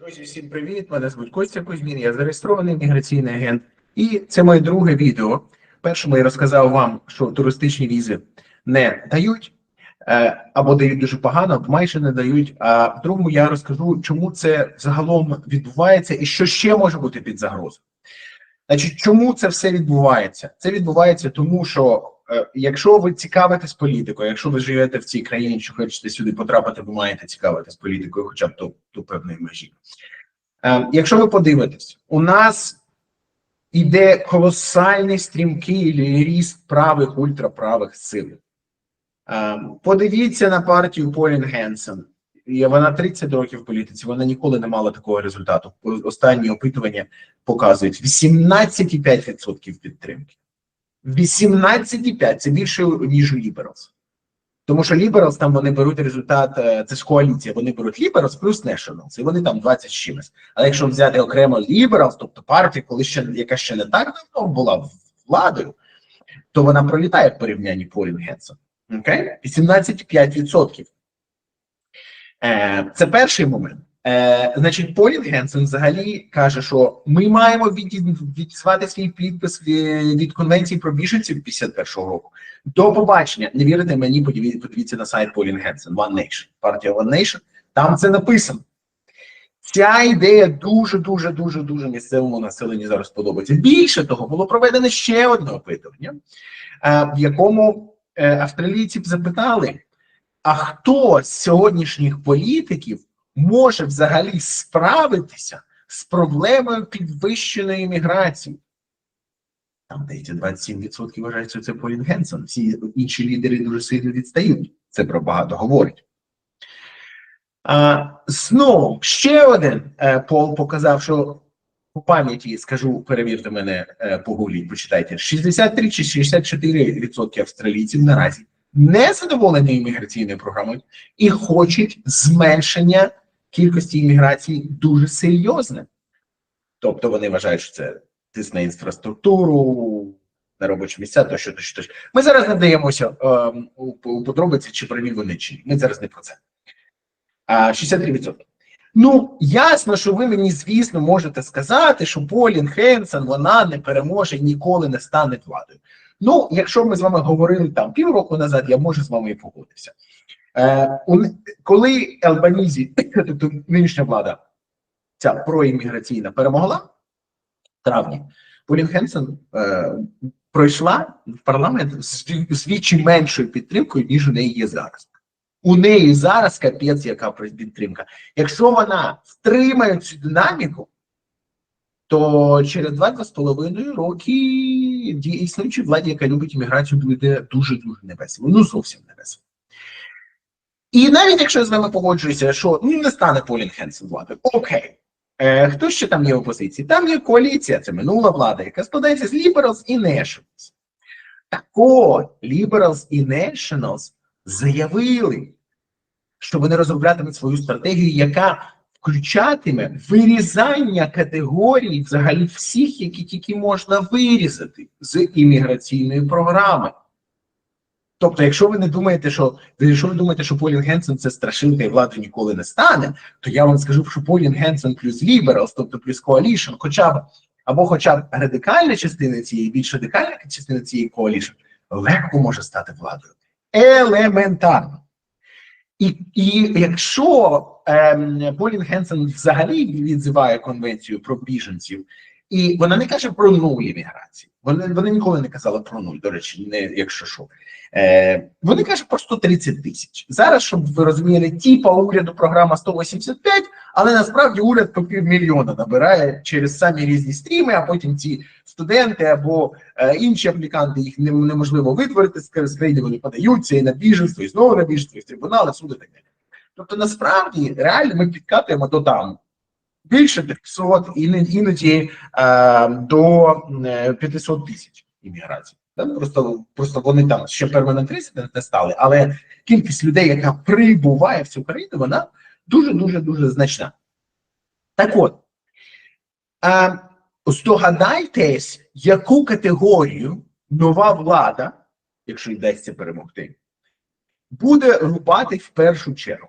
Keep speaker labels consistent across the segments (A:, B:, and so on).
A: Друзі, всім привіт! Мене звуть Костя Кузьмін, я зареєстрований міграційний агент. І це моє друге відео. Першому я розказав вам, що туристичні візи не дають, е, або дають дуже погано, або майже не дають. А в другому я розкажу, чому це загалом відбувається і що ще може бути під загрозою. Значить, чому це все відбувається? Це відбувається тому, що якщо ви цікавитесь політикою, якщо ви живете в цій країні, що хочете сюди потрапити, ви маєте цікавитись політикою, хоча б до, до певної межі. Е, якщо ви подивитесь, у нас іде колосальний стрімкий ріст правих ультраправих сил. Е, подивіться на партію Полін Генсен. Вона 30 років в політиці, вона ніколи не мала такого результату. Останні опитування показують 18,5% підтримки. 18,5% це більше, ніж у Liberals. Тому що Liberals там вони беруть результат, е, це ж коаліція, вони беруть Liberals плюс Nationals, і вони там 20 з чимось. Але якщо взяти окремо Liberals, тобто партія, коли ще яка ще не так давно була владою, то вона пролітає в порівнянні полімгенсон. Окей? 18,5%. Е, Це перший момент. Е, Значить, Полін Генсен взагалі каже, що ми маємо від- відізвати свій підпис від, конвенції про біженців 51-го року. До побачення. Не вірите мені, подивіться, на сайт Полін Генсен, One Nation, партія One Nation. Там це написано. Ця ідея дуже, дуже, дуже, дуже місцевому населенню зараз подобається. Більше того, було проведено ще одне опитування, е, в якому е, австралійці б запитали: а хто з сьогоднішніх політиків може взагалі справитися з проблемою підвищеної міграції? Там здається, 27% вважають, що це Полін Генсон. Всі інші лідери дуже сильно відстають. Це про багато говорить. А, знову ще один е, пол показав, що по пам'яті скажу, перевірте мене, е, погугліть, почитайте. 63 чи 64% австралійців наразі не задоволені імміграційною програмою і хочуть зменшення кількості імміграції дуже серйозне. Тобто вони вважають, що це тиск на інфраструктуру, на робочі місця, тощо, тощо, тощо. Ми зараз не даємося е, у, у подробиці, чи праві вони чи ні. Ми зараз не про це. А 63%. Ну, ясно, що ви мені, звісно, можете сказати, що Полін Хенсен, вона не переможе ніколи не стане владою. Ну, якщо ми з вами говорили там півроку назад, я можу з вами і погодитися. Е, коли Албанізі, тобто нинішня влада, ця проімміграційна перемогла в травні, Полін Хенсен е, пройшла в парламент свідчі меншою підтримкою, ніж у неї є зараз. У неї зараз капець, яка підтримка. Якщо вона втримає цю динаміку, то через два-два з половиною роки існуючій владі, яка любить імміграцію, буде дуже дуже невесело. Ну зовсім невесело. І навіть якщо я з вами погоджуюся, що ну, не стане Полін Хенсен владою, окей. Е, хто ще там є в опозиції? Там є коаліція, це минула влада, яка складається з Liberals і Nationals. Так от, Liberals і Nationals заявили, що вони розроблятимуть свою стратегію, яка включатиме вирізання категорій взагалі всіх, які тільки можна вирізати з імміграційної програми. Тобто, якщо ви не думаєте, що якщо ви думаєте, що Полін Генсен це страшилка і влади ніколи не стане, то я вам скажу, що Полін Генсен плюс Liberals, тобто плюс Coalition, хоча б або хоча б радикальна частина цієї, більш радикальна частина цієї Coalition, легко може стати владою. Елементарно. І, і якщо ем, Полін Генсен взагалі відзиває конвенцію про біженців, і вона не каже про нуль імміграції. Вони, вони ніколи не казали про нуль, до речі, не якщо що. Е, вони кажуть про 130 тисяч. Зараз, щоб ви розуміли, типа уряду програма 185, але насправді уряд по півмільйона набирає через самі різні стріми, а потім ці студенти або е, інші апліканти їх не- неможливо витворити з країни, вони подаються і на біженство, і знову на біженство, і в трибунали, суди так далі. Тобто, насправді, реально ми підкатуємо до там більше 300, іноді, е, до е, 500 тисяч імміграцій. Просто, просто вони там ще перманент не стали, але кількість людей, яка прибуває в цю країну, вона дуже дуже дуже значна. Так от, е, здогадайтесь, яку категорію нова влада, якщо йдеться перемогти, буде рубати в першу чергу.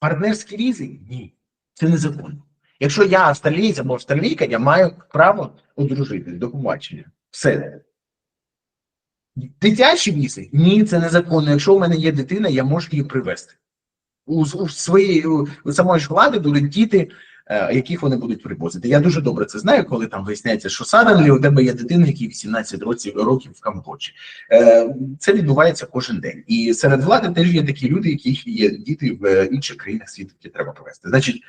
A: Партнерські лізинг? Ні. Це незаконно. Якщо я австралієць або австралійка, я маю право одружитись до побачення. Все. Дитячі візи? Ні, це незаконно. Якщо у мене є дитина, я можу її привезти. У, у своєї у, самої ж влади будуть діти, яких вони будуть привозити. Я дуже добре це знаю, коли там виясняється, що саданлі у тебе є дитина, якій 18 років, років в Камбоджі. Е, це відбувається кожен день. І серед влади теж є такі люди, яких є діти в е, інших країнах світу, які треба привезти. Значить,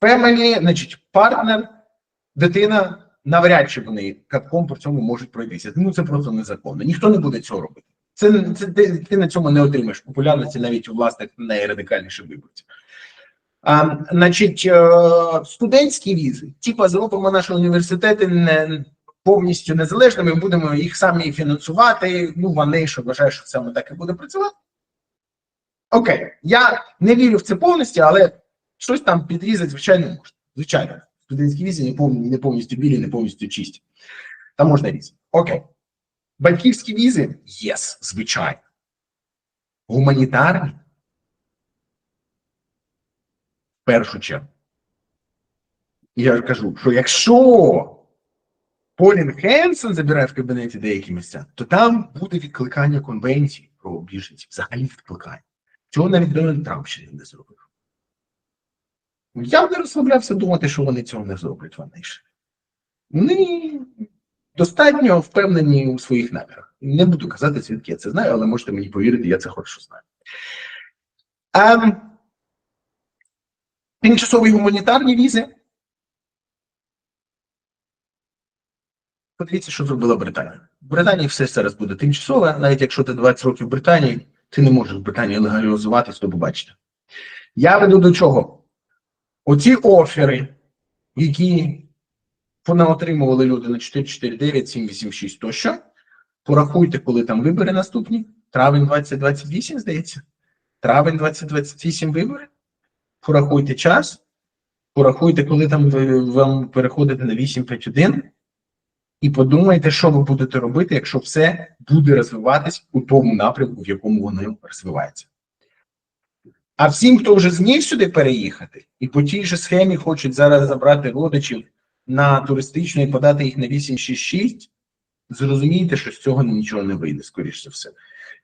A: Family, значить, партнер, дитина, навряд чи вони катком по цьому можуть пройтися. Ну це просто незаконно. Ніхто не буде цього робити. Це, це ти, ти на цьому не отримаєш популярності навіть у власних найрадикальніших виборців. А, значить, е, студентські візи, типа зробимо наші університети не повністю незалежними, будемо їх самі фінансувати. Ну, вони що вважають, що саме так і буде працювати. Окей, я не вірю в це повністю, але щось там підрізати, звичайно, можна. Звичайно, студентські візи не повністю, білі, не повністю чисті. Там можна різати. Окей. Батьківські візи? Єс, звичайно. Гуманітарні? В першу чергу. Я кажу, що якщо Полін Хенсен забирає в кабінеті деякі місця, то там буде відкликання конвенції про біженців, взагалі відкликання. Цього навіть Дональд Трамп ще не зробив. Я б не розслаблявся думати, що вони цього не зроблять вони ще. Вони достатньо впевнені у своїх намірах. Не буду казати, звідки я це знаю, але можете мені повірити, я це хорошо знаю. Ем, тимчасові гуманітарні візи. Подивіться, що зробила Британія. В Британії все зараз буде тимчасове, навіть якщо ти 20 років в Британії, ти не можеш в Британії легалізуватись, то побачите. Я веду до чого? Оці офери, які понаотримували люди на 449, 786 тощо, порахуйте, коли там вибори наступні. Травень 2028, здається. Травень 2028 вибори. Порахуйте час, порахуйте, коли там ви вам переходите на 851, і подумайте, що ви будете робити, якщо все буде розвиватись у тому напрямку, в якому воно розвивається. А всім, хто вже зміг сюди переїхати, і по тій же схемі хочуть зараз забрати родичів на туристичну і подати їх на 866, зрозумійте, що з цього нічого не вийде, скоріш за все.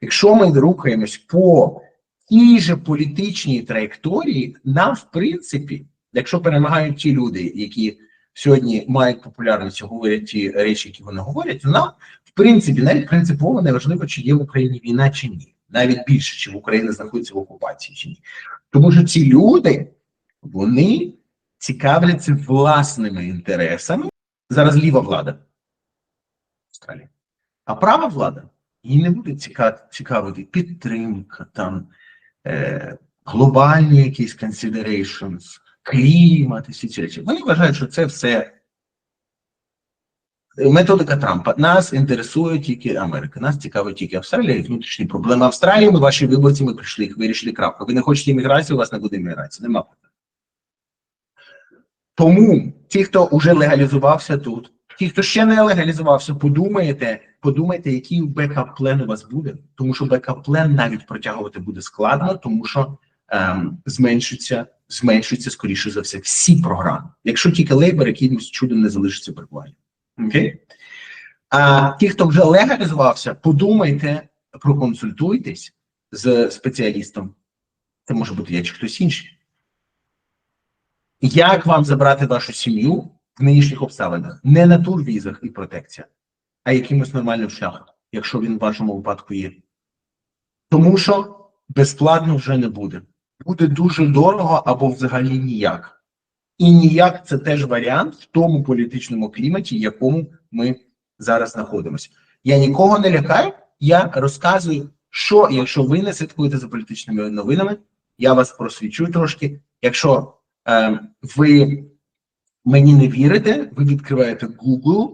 A: Якщо ми рухаємось по тій же політичній траєкторії, нам, в принципі, якщо перемагають ті люди, які сьогодні мають популярність, говорять ті речі, які вони говорять, нам, в принципі, навіть принципово не важливо, чи є в Україні війна чи ні навіть більше, чи в Україні знаходиться в окупації чи ні. Тому що ці люди вони цікавляться власними інтересами. Зараз ліва влада Австралії. А права влада їй не буде цікавити підтримка, там е, глобальні якісь considerations, клімат і всі ці речі. Вони вважають, що це все Методика Трампа нас інтересує тільки Америка. Нас цікавить тільки Австралія і внутрішні проблеми Австралії. Ми ваші виборці, ми прийшли вирішили крапка. Ви не хочете імміграції, у вас не буде імміграції. Нема. Тому ті, хто вже легалізувався тут, ті, хто ще не легалізувався, подумайте, подумайте, який бекап плен у вас буде. Тому що бекап плен навіть протягувати буде складно, тому що ем, зменшиться, зменшується скоріше за все всі програми. Якщо тільки лейбер якимось чудом не залишиться при владі. Окей? А ті, хто вже легалізувався, подумайте, проконсультуйтесь з спеціалістом. Це може бути я чи хтось інший. Як вам забрати вашу сім'ю в нинішніх обставинах? Не на турвізах і протекція, а якимось нормальним шляхом, якщо він в вашому випадку є. Тому що безплатно вже не буде. Буде дуже дорого або взагалі ніяк. І ніяк це теж варіант в тому політичному кліматі, в якому ми зараз знаходимося. Я нікого не лякаю, я розказую, що якщо ви не слідкуєте за політичними новинами, я вас просвічу трошки. Якщо е, ви мені не вірите, ви відкриваєте Google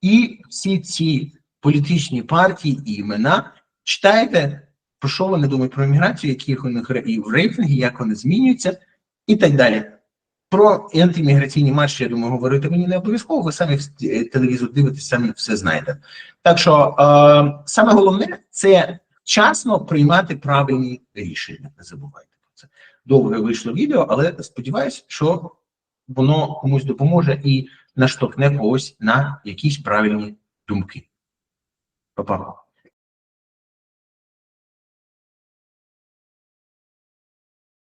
A: і всі ці політичні партії і імена читаєте, про що вони думають про міграцію, які вони і рейтинги, як вони змінюються, і так далі. Про антиміграційні марші, я думаю, говорити мені не обов'язково, ви самі в телевізор дивитесь, самі все знаєте. Так що е, саме головне це вчасно приймати правильні рішення. Не забувайте про Це довге вийшло відео, але сподіваюся, що воно комусь допоможе і наштовхне когось на якісь правильні думки. Па-па.